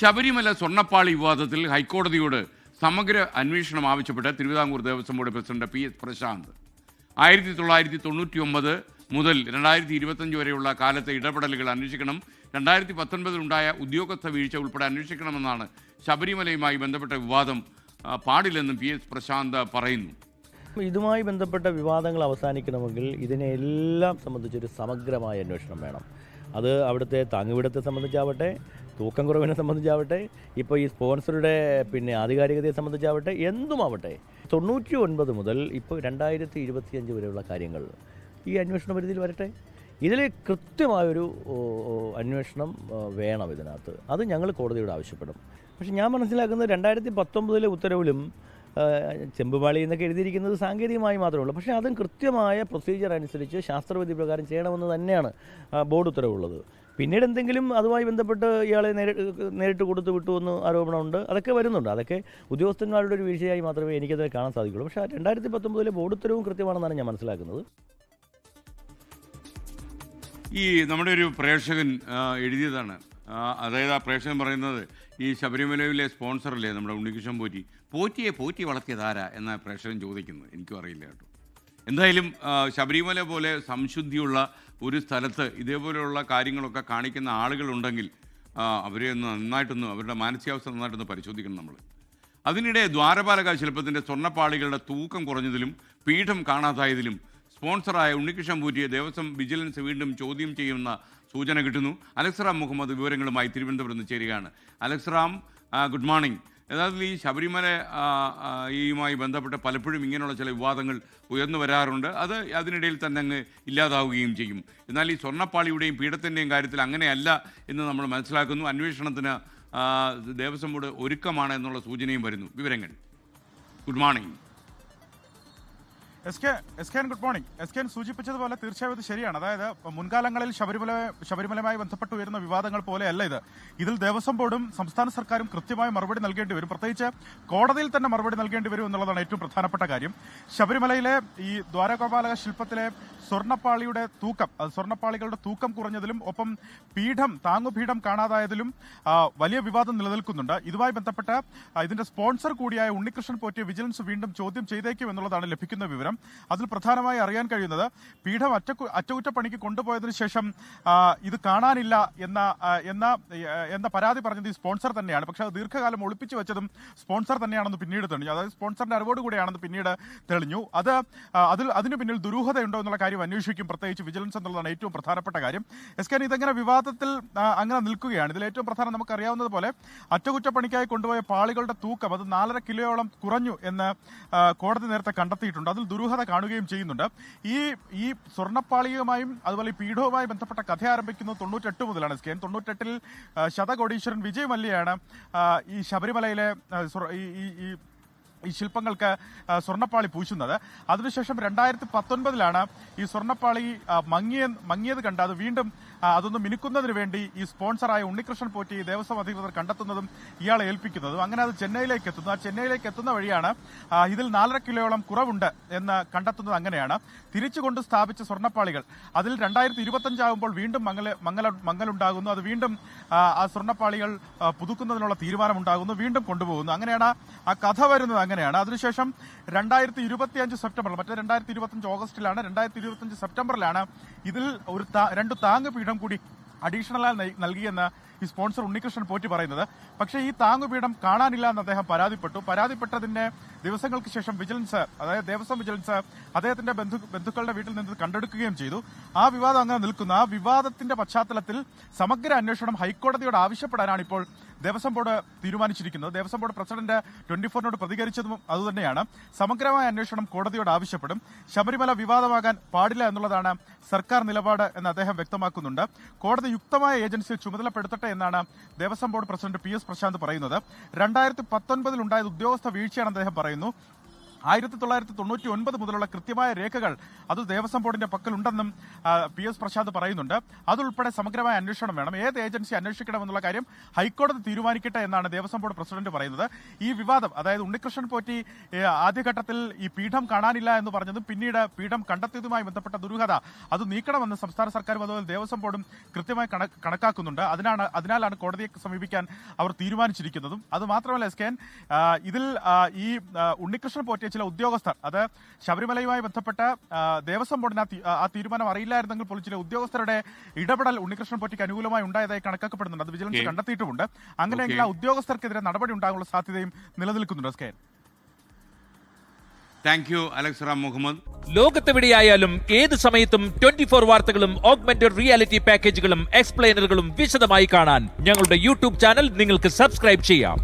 ശബരിമല സ്വർണപ്പാളി വിവാദത്തിൽ ഹൈക്കോടതിയോട് സമഗ്ര അന്വേഷണം ആവശ്യപ്പെട്ട് Thiruvithamkoor Devaswom board president P S Prashanth. ആയിരത്തി തൊള്ളായിരത്തി തൊണ്ണൂറ്റി ഒമ്പത് മുതൽ രണ്ടായിരത്തി ഇരുപത്തഞ്ച് വരെയുള്ള കാലത്തെ ഇടപെടലുകൾ അന്വേഷിക്കണം രണ്ടായിരത്തി പത്തൊൻപതിലുണ്ടായ ഉദ്യോഗസ്ഥ വീഴ്ച ഉൾപ്പെടെ അന്വേഷിക്കണമെന്നാണ് ശബരിമലയുമായി ബന്ധപ്പെട്ട വിവാദം പാടില്ലെന്നും പി എസ് പ്രശാന്ത് പറയുന്നു. ഇതുമായി ബന്ധപ്പെട്ട വിവാദങ്ങൾ അവസാനിക്കണമെങ്കിൽ ഇതിനെല്ലാം സംബന്ധിച്ചൊരു സമഗ്രമായ അന്വേഷണം വേണം. അത് അവിടുത്തെ താങ്ങുവിടത്തെ സംബന്ധിച്ചാവട്ടെ തൂക്കം കുറവിനെ സംബന്ധിച്ചാവട്ടെ ഇപ്പോൾ ഈ സ്പോൺസറുടെ പിന്നെ ആധികാരികതയെ സംബന്ധിച്ചാവട്ടെ എന്തുമാവട്ടെ തൊണ്ണൂറ്റി ഒൻപത് മുതൽ ഇപ്പോൾ രണ്ടായിരത്തി ഇരുപത്തിയഞ്ച് വരെയുള്ള കാര്യങ്ങൾ ഈ അന്വേഷണ പരിധിയിൽ വരട്ടെ. ഇതിൽ കൃത്യമായൊരു അന്വേഷണം വേണം ഇതിനകത്ത്. അത് ഞങ്ങൾ കോടതിയോട് ആവശ്യപ്പെടും. പക്ഷേ ഞാൻ മനസ്സിലാക്കുന്നത് രണ്ടായിരത്തി പത്തൊമ്പതിലെ ഉത്തരവിലും ചെമ്പുപാളി എന്നൊക്കെ എഴുതിയിരിക്കുന്നത് സാങ്കേതികമായി മാത്രമേ ഉള്ളൂ. പക്ഷേ അതും കൃത്യമായ പ്രൊസീജിയർ അനുസരിച്ച് ശാസ്ത്രവിധി പ്രകാരം ചെയ്യണമെന്ന് തന്നെയാണ് ബോർഡ് ഉത്തരവുള്ളത്. പിന്നീട് എന്തെങ്കിലും അതുമായി ബന്ധപ്പെട്ട് ഇയാളെ നേരിട്ട് കൊടുത്തു വിട്ടു എന്ന് ആരോപണമുണ്ട്. അതൊക്കെ വരുന്നുണ്ട്. അതൊക്കെ ഉദ്യോഗസ്ഥന്മാരുടെ ഒരു വീഴ്ചയായി മാത്രമേ എനിക്കത് കാണാൻ സാധിക്കുള്ളൂ. പക്ഷേ രണ്ടായിരത്തി പത്തൊമ്പതിലെ ബോർഡ് ഉത്തരവും കൃത്യമാണെന്നാണ് ഞാൻ മനസ്സിലാക്കുന്നത്. ഈ നമ്മുടെ ഒരു പ്രേക്ഷകൻ എഴുതിയതാണ്. അതായത് ആ പ്രേക്ഷകൻ പറയുന്നത് ഈ ശബരിമലയിലെ സ്പോൺസറല്ലേ നമ്മുടെ ഉണ്ണികൃഷ്ണൻ പോറ്റി? പോറ്റിയെ പോറ്റി വളർത്തിയത് ആരാ എന്ന പ്രേക്ഷകൻ ചോദിക്കുന്നത് എനിക്കും അറിയില്ല കേട്ടോ. എന്തായാലും ശബരിമല പോലെ സംശുദ്ധിയുള്ള ഒരു സ്ഥലത്ത് ഇതേപോലെയുള്ള കാര്യങ്ങളൊക്കെ കാണിക്കുന്ന ആളുകളുണ്ടെങ്കിൽ അവരെ ഒന്ന് നന്നായിട്ടൊന്ന് അവരുടെ മാനസികാവസ്ഥ നന്നായിട്ടൊന്ന് പരിശോധിക്കണം നമ്മൾ അതിനിടെ ദ്വാരപാലക ശില്പത്തിന്റെ സ്വർണപ്പാളികളുടെ തൂക്കം കുറഞ്ഞതിലും പീഠം കാണാതായതിലും സ്പോൺസറായ ഉണ്ണികൃഷ്ണൻ പൂറ്റിയെ ദേവസ്വം വിജിലൻസ് വീണ്ടും ചോദ്യം ചെയ്യുന്ന സൂചന കിട്ടുന്നു. അലക്സറാം മുഹമ്മദ് വിവരങ്ങളുമായി തിരുവനന്തപുരത്ത് നിന്ന് ചേരുകയാണ്. അലക്സറാം ഗുഡ് മോർണിംഗ്. യഥാർത്ഥത്തിൽ ഈ ശബരിമല ഈയുമായി ബന്ധപ്പെട്ട് പലപ്പോഴും ഇങ്ങനെയുള്ള ചില വിവാദങ്ങൾ ഉയർന്നു വരാറുണ്ട്. അത് അതിനിടയിൽ തന്നെ അങ്ങ് ഇല്ലാതാവുകയും ചെയ്യും. എന്നാൽ ഈ സ്വർണപ്പാളിയുടെയും പീഠത്തിന്റെയും കാര്യത്തിൽ അങ്ങനെയല്ല എന്ന് നമ്മൾ മനസ്സിലാക്കുന്നു. അന്വേഷണത്തിന് ദേവസ്വം ബോർഡ് ഒരുക്കമാണ് എന്നുള്ള സൂചനയും വരുന്നു. വിവരങ്ങൾ. Good morning. S K S K good morning S K സൂചിപ്പിച്ചതുപോലെ തീർച്ചയായും ഇത് ശരിയാണ്. അതായത് മുൻകാലങ്ങളിൽ ശബരിമല ശബരിമലയുമായി ബന്ധപ്പെട്ട് ഉയരുന്ന വിവാദങ്ങൾ പോലെയല്ല ഇത്. ഇതിൽ ദേവസ്വം ബോർഡും സംസ്ഥാന സർക്കാരും കൃത്യമായി മറുപടി നൽകേണ്ടി വരും. പ്രത്യേകിച്ച് കോടതിയിൽ തന്നെ മറുപടി നൽകേണ്ടി വരും എന്നുള്ളതാണ് ഏറ്റവും പ്രധാനപ്പെട്ട കാര്യം. ശബരിമലയിലെ ഈ ദ്വാരകോപാലക ശില്പത്തിലെ സ്വർണപ്പാളിയുടെ തൂക്കം സ്വർണപ്പാളികളുടെ തൂക്കം കുറഞ്ഞതിലും ഒപ്പം പീഠം താങ്ങുപീഠം കാണാതായതിലും വലിയ വിവാദം നിലനിൽക്കുന്നുണ്ട്. ഇതുമായി ബന്ധപ്പെട്ട് ഇതിന്റെ സ്പോൺസർ കൂടിയായ ഉണ്ണികൃഷ്ണൻ പോറ്റിയ വിജിലൻസ് വീണ്ടും ചോദ്യം ചെയ്തേക്കും എന്നുള്ളതാണ് ലഭിക്കുന്ന വിവരം. അതിൽ പ്രധാനമായി അറിയാൻ കഴിയുന്നത് പീഠം അറ്റക്കു അറ്റകുറ്റപ്പണിക്ക് കൊണ്ടുപോയതിനു ശേഷം ഇത് കാണാനില്ല എന്ന എന്ന എന്ന പരാതി പറഞ്ഞത് ഈ സ്പോൺസർ തന്നെയാണ്. പക്ഷേ അത് ദീർഘകാലം ഒളിപ്പിച്ചു വെച്ചതും സ്പോൺസർ തന്നെയാണെന്ന് പിന്നീട് തെളിഞ്ഞു. അതായത് സ്പോൺസറിന്റെ അറിവോട് കൂടിയാണെന്ന് പിന്നീട് തെളിഞ്ഞു. അത് അതിൽ അതിന് പിന്നിൽ ദുരൂഹതയുണ്ടോ എന്നുള്ള കാര്യം അന്വേഷിക്കും. പ്രത്യേകിച്ച് വിജിലൻസ് എന്നുള്ളതാണ് ഏറ്റവും പ്രധാനപ്പെട്ട കാര്യം. എസ് കെ ഇതെങ്ങനെ വിവാദത്തിൽ അങ്ങനെ നിൽക്കുകയാണ്? ഇതിൽ ഏറ്റവും പ്രധാനം നമുക്കറിയാവുന്നത് പോലെ അറ്റകുറ്റപ്പണിക്കായി കൊണ്ടുപോയ പാളികളുടെ തൂക്കം അത് നാലര കിലോയോളം കുറഞ്ഞു എന്ന് കോടതി നേരത്തെ കണ്ടെത്തിയിട്ടുണ്ട്. അതിൽ ദുരൂഹത കാണുകയും ചെയ്യുന്നുണ്ട്. ഈ ഈ സ്വർണപ്പാളിയുമായും അതുപോലെ ഈ പീഠവുമായി ബന്ധപ്പെട്ട കഥ ആരംഭിക്കുന്നത് തൊണ്ണൂറ്റെട്ട് മുതലാണ്. സ്കേൻ തൊണ്ണൂറ്റെട്ടിൽ ശതകോടീശ്വരൻ വിജയ് മല്യയാണ് ഈ ശബരിമലയിലെ ഈ ഈ- ശില്പങ്ങൾക്ക് സ്വർണപ്പാളി പൂശുന്നത്. അതിനുശേഷം രണ്ടായിരത്തി പത്തൊൻപതിലാണ് ഈ സ്വർണപ്പാളി മങ്ങിയ മങ്ങിയത് കണ്ട് അത് വീണ്ടും അതൊന്ന് മിനുക്കുന്നതിന് വേണ്ടി ഈ സ്പോൺസറായ ഉണ്ണികൃഷ്ണൻ പോറ്റി ദേവസ്വം അധികൃതർ കണ്ടെത്തുന്നതും ഇയാളെ ഏൽപ്പിക്കുന്നതും. അങ്ങനെ അത് ചെന്നൈയിലേക്ക് എത്തുന്നു. ആ ചെന്നൈയിലേക്ക് എത്തുന്ന വഴിയാണ് ഇതിൽ നാലര കിലോയോളം കുറവുണ്ട് എന്ന് കണ്ടെത്തുന്നത് അങ്ങനെയാണ്. തിരിച്ചുകൊണ്ട് സ്ഥാപിച്ച സ്വർണപ്പാളികൾ. അതിൽ രണ്ടായിരത്തി ഇരുപത്തഞ്ചാകുമ്പോൾ വീണ്ടും മങ്ങല മങ്ങല മങ്ങലുണ്ടാകുന്നു. അത് വീണ്ടും ആ, സ്വർണപ്പാളികൾ പുതുക്കുന്നതിനുള്ള തീരുമാനമുണ്ടാകുന്നു. വീണ്ടും കൊണ്ടുപോകുന്നു. അങ്ങനെയാണ് ആ കഥ വരുന്നത്. അങ്ങനെയാണ്. അതിനുശേഷം രണ്ടായിരത്തി ഇരുപത്തി അഞ്ച് സെപ്റ്റംബറിൽ മറ്റേ രണ്ടായിരത്തി ഇരുപത്തഞ്ച് ഓഗസ്റ്റിലാണ് രണ്ടായിരത്തി ഇരുപത്തഞ്ച് സെപ്റ്റംബറിലാണ് ഇതിൽ ഒരു രണ്ട് താങ്ങ് പീഠം കൂടി അഡീഷണലായി നൽ- നൽകിയെന്ന് ഈ സ്പോൺസർ ഉണ്ണികൃഷ്ണൻ പോറ്റി പറയുന്നത്. പക്ഷേ ഈ താങ്ങുപീഠം കാണാനില്ല എന്ന് അദ്ദേഹം പരാതിപ്പെട്ടു. പരാതിപ്പെട്ടതിന്റെ ദിവസങ്ങൾക്ക് ശേഷം വിജിലൻസ് അതായത് ദേവസ്വം വിജിലൻസ് അദ്ദേഹത്തിന്റെ ബന്ധു ബന്ധുക്കളുടെ വീട്ടിൽ നിന്ന് കണ്ടെടുക്കുകയും ചെയ്തു. ആ വിവാദം അങ്ങനെ നിൽക്കുന്ന ആ വിവാദത്തിന്റെ പശ്ചാത്തലത്തിൽ സമഗ്ര അന്വേഷണം ഹൈക്കോടതിയോട് ആവശ്യപ്പെടാനാണ് ഇപ്പോൾ ദേവസ്വം ബോർഡ് തീരുമാനിച്ചിരിക്കുന്നത്. ദേവസ്വം ബോർഡ് പ്രസിഡന്റ് ട്വന്റി ഫോറിനോട് പ്രതികരിച്ചതും അതുതന്നെയാണ്. സമഗ്രമായ അന്വേഷണം കോടതിയോട് ആവശ്യപ്പെടും. ശബരിമല വിവാദമാകാൻ പാടില്ല എന്നുള്ളതാണ് സർക്കാർ നിലപാട് എന്ന് അദ്ദേഹം വ്യക്തമാക്കുന്നുണ്ട്. കോടതി യുക്തമായ ഏജൻസിയെ ചുമതലപ്പെടുത്തട്ടെ എന്നാണ് Devaswom board president P S Prashanth പറയുന്നത്. രണ്ടായിരത്തി പത്തൊൻപതിൽ ഉണ്ടായത് ഉദ്യോഗസ്ഥ വീഴ്ചയാണെന്ന് അദ്ദേഹം പറയുന്നു. ആയിരത്തി തൊള്ളായിരത്തി തൊണ്ണൂറ്റി ഒൻപത് മുതലുള്ള കൃത്യമായ രേഖകൾ അത് ദേവസ്വം ബോർഡിന്റെ പക്കലുണ്ടെന്നും പി എസ് പ്രസാദ് പറയുന്നുണ്ട്. അതുൾപ്പെടെ സമഗ്രമായ അന്വേഷണം വേണം. ഏത് ഏജൻസി അന്വേഷിക്കണമെന്നുള്ള കാര്യം ഹൈക്കോടതി തീരുമാനിക്കട്ടെ എന്നാണ് ദേവസ്വം ബോർഡ് പ്രസിഡന്റ് പറയുന്നത്. ഈ വിവാദം അതായത് ഉണ്ണികൃഷ്ണൻ പോറ്റി ആദ്യഘട്ടത്തിൽ ഈ പീഠം കാണാനില്ല എന്ന് പറഞ്ഞതും പിന്നീട് പീഠം കണ്ടെത്തിയതുമായി ബന്ധപ്പെട്ട ദുരൂഹത അത് നീക്കണമെന്ന് സംസ്ഥാന സർക്കാരും അതുപോലെ ദേവസ്വം ബോർഡും കൃത്യമായി കണക്കാക്കുന്നുണ്ട്. അതിനാണ് അതിനാലാണ് കോടതിയെ സമീപിക്കാൻ അവർ തീരുമാനിച്ചിരിക്കുന്നതും. അത് മാത്രമല്ല എസ് കെ ഇതിൽ ഈ ഉണ്ണികൃഷ്ണൻ പോറ്റിയ ചില ഉദ്യോഗസ്ഥർ. അത് ശബരിമലയുമായി ബന്ധപ്പെട്ട് ദേവസ്വം ബോർഡിന് ആ തീരുമാനം അറിയില്ലായിരുന്നെങ്കിൽ പോലും ചില ഉദ്യോഗസ്ഥരുടെ ഇടപെടൽ ഉണ്ണികൃഷ്ണൻ പൊറ്റിക്ക് അനുകൂലമായി ഉണ്ടായതായി കണക്കാക്കപ്പെടുന്നുണ്ട്. അത് വിജിലൻസ്. കണ്ടെത്തിയിട്ടുമുണ്ട്. അങ്ങനെയെങ്കിൽ ആ ഉദ്യോഗസ്ഥർക്കെതിരെ നടപടി ഉണ്ടാകാനുള്ള സാധ്യതയും നിലനിൽക്കുന്നുണ്ട് S K N. Thank you Alex Ram Muhammad ലോകത്തെവിടെയായാലും ഏത് സമയത്തും ട്വന്റി ഫോർ വാർത്തകളും ഓഗ്മെന്റഡ് റിയാലിറ്റി പാക്കേജുകളും എക്സ്പ്ലെയിനറുകളും വിശദമായി കാണാൻ ഞങ്ങളുടെ യൂട്യൂബ് ചാനൽ നിങ്ങൾക്ക് സബ്സ്ക്രൈബ് ചെയ്യാം.